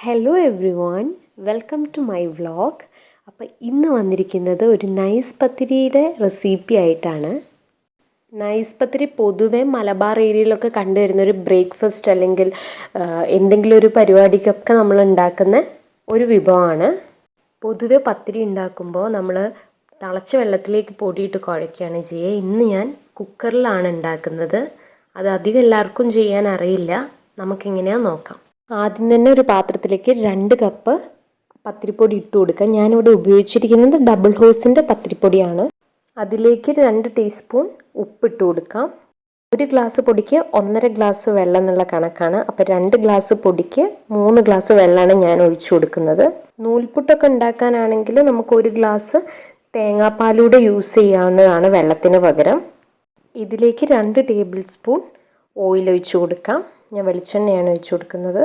Hello everyone welcome to my vlog അപ്പോൾ ഇന്ന് വന്നിരിക്കുന്നത് ഒരു നൈസ് പത്തിരിയുടെ റെസിപ്പി ആയിട്ടാണ്. നൈസ് പത്തിരി പൊതുവെ മലബാർ ഏരിയയിലൊക്കെ കണ്ടുവരുന്ന ഒരു ബ്രേക്ക്ഫാസ്റ്റ് അല്ലെങ്കിൽ എന്തെങ്കിലും ഒരു പരിപാടിക്കൊക്കെ നമ്മൾ ഉണ്ടാക്കുന്ന ഒരു വിഭവമാണ്. പൊതുവെ പത്തിരി ഉണ്ടാക്കുമ്പോൾ നമ്മൾ തിളച്ച വെള്ളത്തിലേക്ക് പൊടിയിട്ട് കുഴയ്ക്കുകയാണ് ചെയ്യുക. ഇന്ന് ഞാൻ കുക്കറിലാണ് ഉണ്ടാക്കുന്നത്. അത് അധികം എല്ലാവർക്കും ചെയ്യാൻ അറിയില്ല. നമുക്കെങ്ങനെയാ നോക്കാം. ആദ്യം തന്നെ ഒരു പാത്രത്തിലേക്ക് രണ്ട് കപ്പ് പത്തിരിപ്പൊടി ഇട്ട് കൊടുക്കുക ഞാനിവിടെ ഉപയോഗിച്ചിരിക്കുന്നത് ഡബിൾ ഹോസിന്റെ പത്തിരിപ്പൊടിയാണ്. അതിലേക്ക് രണ്ട് ടീസ്പൂൺ ഉപ്പിട്ട് കൊടുക്കാം. ഒരു ഗ്ലാസ് പൊടിക്ക് ഒന്നര ഗ്ലാസ് വെള്ളം എന്നുള്ള കണക്കാണ്. അപ്പോൾ രണ്ട് ഗ്ലാസ് പൊടിക്ക് മൂന്ന് ഗ്ലാസ് വെള്ളമാണ് ഞാൻ ഒഴിച്ചു കൊടുക്കുന്നത്. നൂൽപുട്ടൊക്കെ ഉണ്ടാക്കാനാണെങ്കിൽ നമുക്ക് ഒരു ഗ്ലാസ് തേങ്ങാപ്പാലൂടെ യൂസ് ചെയ്യാവുന്നതാണ് വെള്ളത്തിന് പകരം. ഇതിലേക്ക് രണ്ട് ടേബിൾ സ്പൂൺ ഓയിൽ ഒഴിച്ചു കൊടുക്കാം. ഞാൻ വെളിച്ചെണ്ണയാണ് ഒഴിച്ചു കൊടുക്കുന്നത്.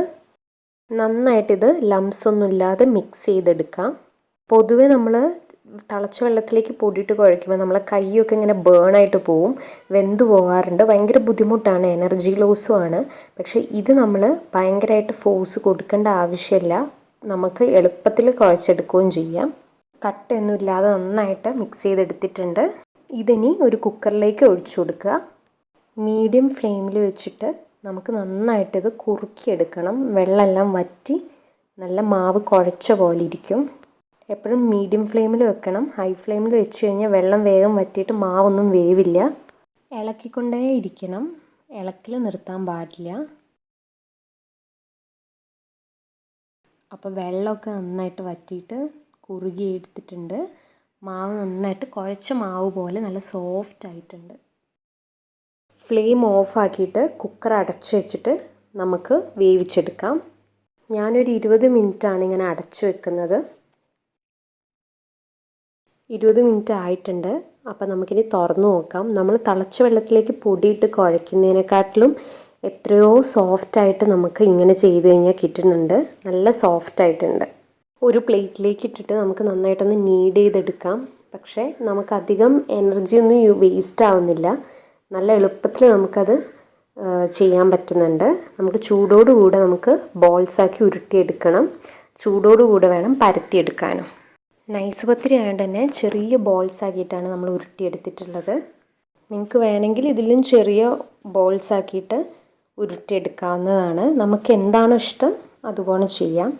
നന്നായിട്ടിത് ലംസ് ഒന്നും ഇല്ലാതെ മിക്സ് ചെയ്തെടുക്കാം. പൊതുവെ നമ്മൾ തിളച്ച വെള്ളത്തിലേക്ക് പൊടിയിട്ട് കുഴയ്ക്കുമ്പോൾ നമ്മളെ കൈയൊക്കെ ഇങ്ങനെ ബേൺ ആയിട്ട് പോവും. വെന്ത് പോകാറുണ്ട്. ഭയങ്കര ബുദ്ധിമുട്ടാണ്. എനർജി ലോസും ആണ്. പക്ഷേ ഇത് നമ്മൾ ഭയങ്കരമായിട്ട് ഫോഴ്സ് കൊടുക്കേണ്ട ആവശ്യമില്ല. നമുക്ക് എളുപ്പത്തിൽ കുഴച്ചെടുക്കുകയും ചെയ്യാം. കട്ടയൊന്നും ഇല്ലാതെ നന്നായിട്ട് മിക്സ് ചെയ്തെടുത്തിട്ടുണ്ട്. ഇതിനി ഒരു കുക്കറിലേക്ക് ഒഴിച്ചു കൊടുക്കുക. മീഡിയം ഫ്ലെയിമിൽ വെച്ചിട്ട് നമുക്ക് നന്നായിട്ടിത് കുറുക്കിയെടുക്കണം. വെള്ളമെല്ലാം വറ്റി നല്ല മാവ് കുഴച്ച പോലെ ഇരിക്കും. എപ്പോഴും മീഡിയം ഫ്ലെയിമിൽ വെക്കണം. ഹൈ ഫ്ലെയിമിൽ വെച്ച് കഴിഞ്ഞാൽ വെള്ളം വേഗം വറ്റിയിട്ട് മാവൊന്നും വേവില്ല. ഇളക്കിക്കൊണ്ടേ ഇരിക്കണം. ഇളക്കിൽ നിർത്താൻ പാടില്ല. അപ്പോൾ വെള്ളമൊക്കെ നന്നായിട്ട് വറ്റിയിട്ട് കുറുകി എടുത്തിട്ടുണ്ട്. മാവ് നന്നായിട്ട് കുഴച്ച മാവ് പോലെ നല്ല സോഫ്റ്റ് ആയിട്ടുണ്ട് ഫ്ലെയിം ഓഫാക്കിയിട്ട് കുക്കർ അടച്ചു വെച്ചിട്ട് നമുക്ക് വേവിച്ചെടുക്കാം. ഞാനൊരു ഇരുപത് മിനിറ്റാണ് ഇങ്ങനെ അടച്ചു വെക്കുന്നത്. ഇരുപത് മിനിറ്റ് ആയിട്ടുണ്ട്. അപ്പോൾ നമുക്കിനി തുറന്നു നോക്കാം. നമ്മൾ തിളച്ച വെള്ളത്തിലേക്ക് പൊടിയിട്ട് കുഴയ്ക്കുന്നതിനെക്കാട്ടിലും എത്രയോ സോഫ്റ്റായിട്ട് നമുക്ക് ഇങ്ങനെ ചെയ്ത് കഴിഞ്ഞാൽ കിട്ടുന്നുണ്ട്. നല്ല സോഫ്റ്റ് ആയിട്ടുണ്ട്. ഒരു പ്ലേറ്റിലേക്ക് ഇട്ടിട്ട് നമുക്ക് നന്നായിട്ടൊന്ന് നീഡ് ചെയ്തെടുക്കാം. പക്ഷേ നമുക്കധികം എനർജിയൊന്നും വേസ്റ്റ് ആവുന്നില്ല. നല്ല എളുപ്പത്തിൽ നമുക്കത് ചെയ്യാൻ പറ്റുന്നുണ്ട്. നമുക്ക് ചൂടോടുകൂടെ നമുക്ക് ബോൾസാക്കി ഉരുട്ടിയെടുക്കണം. ചൂടോടുകൂടെ വേണം പരത്തിയെടുക്കാനും. നൈസ് പത്തിരി ആയതുകൊണ്ട് തന്നെ ചെറിയ ബോൾസ് ആക്കിയിട്ടാണ് നമ്മൾ ഉരുട്ടിയെടുത്തിട്ടുള്ളത്. നിങ്ങൾക്ക് വേണമെങ്കിൽ ഇതിലും ചെറിയ ബോൾസ് ആക്കിയിട്ട് ഉരുട്ടിയെടുക്കാവുന്നതാണ്. നമുക്ക് എന്താണോ ഇഷ്ടം അതുപോലെ ചെയ്യാം.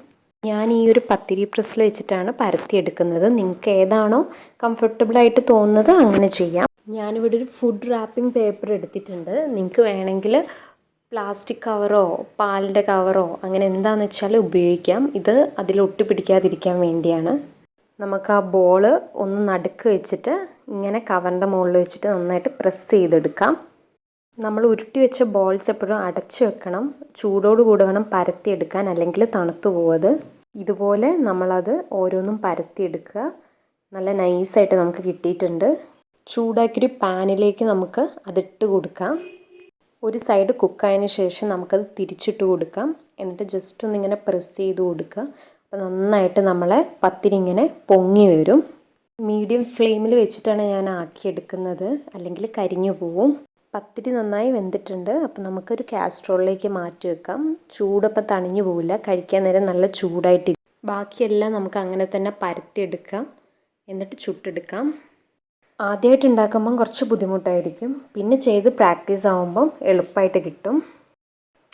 ഞാൻ ഈ ഒരു പത്തിരി പ്രസ്സിൽ വെച്ചിട്ടാണ് പരത്തിയെടുക്കുന്നത്. നിങ്ങൾക്ക് ഏതാണോ കംഫർട്ടബിളായിട്ട് തോന്നുന്നത് അങ്ങനെ ചെയ്യാം. ഞാനിവിടെ ഒരു ഫുഡ് റാപ്പിംഗ് പേപ്പർ എടുത്തിട്ടുണ്ട്. നിങ്ങൾക്ക് വേണമെങ്കിൽ പ്ലാസ്റ്റിക് കവറോ പാലിന്റെ കവറോ അങ്ങനെ എന്താണെന്ന് വെച്ചാൽ ഉപയോഗിക്കാം. ഇത് അതിൽ ഒട്ടിപ്പിടിക്കാതിരിക്കാൻ വേണ്ടിയാണ്. നമുക്ക് ആ ബോൾ ഒന്ന് നടുക്ക് വെച്ചിട്ട് ഇങ്ങനെ കവറിന്റെ മുകളിൽ വെച്ചിട്ട് നന്നായിട്ട് പ്രസ് ചെയ്തെടുക്കാം. നമ്മൾ ഉരുട്ടി വെച്ച ബോൾസ് എപ്പോഴും അടച്ചു വെക്കണം. ചൂടോട് കൂടെ വേണം പരത്തിയെടുക്കാൻ അല്ലെങ്കിൽ തണുത്തു പോവത് ഇതുപോലെ നമ്മളത് ഓരോന്നും പരത്തിയെടുക്കുക. നല്ല നൈസായിട്ട് നമുക്ക് കിട്ടിയിട്ടുണ്ട്. ചൂടാക്കിയൊരു പാനിലേക്ക് നമുക്ക് അതിട്ട് കൊടുക്കാം. ഒരു സൈഡ് കുക്കായതിന് ശേഷം നമുക്കത് തിരിച്ചിട്ട് കൊടുക്കാം. എന്നിട്ട് ജസ്റ്റ് ഒന്നിങ്ങനെ പ്രസ് ചെയ്ത് കൊടുക്കുക. അപ്പോൾ നന്നായിട്ട് നമ്മളെ പത്തിരി ഇങ്ങനെ പൊങ്ങി വരും. മീഡിയം ഫ്ലെയിമിൽ വെച്ചിട്ടാണ് ഞാൻ ആക്കിയെടുക്കുന്നത് അല്ലെങ്കിൽ കരിഞ്ഞു പോവും. പത്തിരി നന്നായി വെന്തിട്ടുണ്ട്. അപ്പോൾ നമുക്കൊരു കാസ്ട്രോളിലേക്ക് മാറ്റി വെക്കാം. ചൂടപ്പം തണിഞ്ഞു പോവില്ല. കഴിക്കാൻ നേരം നല്ല ചൂടായിട്ട് ബാക്കിയെല്ലാം നമുക്ക് അങ്ങനെ തന്നെ പരത്തിയെടുക്കാം എന്നിട്ട് ചുട്ടെടുക്കാം. ആദ്യമായിട്ട് ഉണ്ടാക്കുമ്പം കുറച്ച് ബുദ്ധിമുട്ടായിരിക്കും. പിന്നെ ചെയ്ത് പ്രാക്ടീസ് ആകുമ്പം എളുപ്പമായിട്ട് കിട്ടും.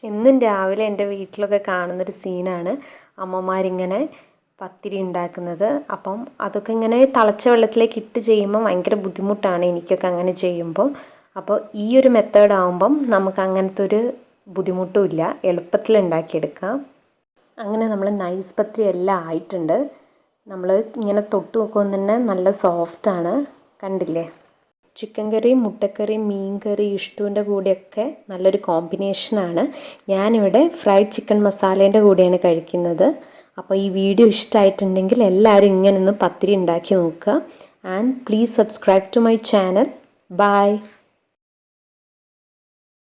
എന്നും രാവിലെ എന്റെ വീട്ടിലൊക്കെ കാണുന്നൊരു സീനാണ്. അമ്മമാരിങ്ങനെ പത്തിരി ഉണ്ടാക്കുന്നത്. അപ്പം അതൊക്കെ ഇങ്ങനെ തിളച്ച വെള്ളത്തിലേക്ക് ഇട്ട് ചെയ്യുമ്പോൾ ഭയങ്കര ബുദ്ധിമുട്ടാണ് എനിക്കൊക്കെ അങ്ങനെ ചെയ്യുമ്പോൾ അപ്പോൾ ഈ ഒരു മെത്തേഡ് ആകുമ്പം നമുക്ക് അങ്ങനത്തെ ഒരു ബുദ്ധിമുട്ടുമില്ല എളുപ്പത്തിൽ ഉണ്ടാക്കിയെടുക്കാം. അങ്ങനെ നമ്മൾ നൈസ് പത്തിരി എല്ലാം ആയിട്ടുണ്ട്. നമ്മൾ ഇങ്ങനെ തൊട്ട് നോക്കുമ്പോൾ തന്നെ നല്ല സോഫ്റ്റാണ് കണ്ടില്ലേ? ചിക്കൻ കറി മുട്ടക്കറി മീൻ കറി ഇഷ്ടുവിന്റെ കൂടെയൊക്കെ നല്ലൊരു കോമ്പിനേഷനാണ്. ഞാനിവിടെ ഫ്രൈഡ് ചിക്കൻ മസാലേന്റെ കൂടെയാണ് കഴിക്കുന്നത്. അപ്പോൾ ഈ വീഡിയോ ഇഷ്ടമായിട്ടുണ്ടെങ്കിൽ എല്ലാവരും ഇങ്ങനെ ഒന്ന് പത്തിരി ഉണ്ടാക്കി നോക്കുക. And please subscribe to my channel. Bye.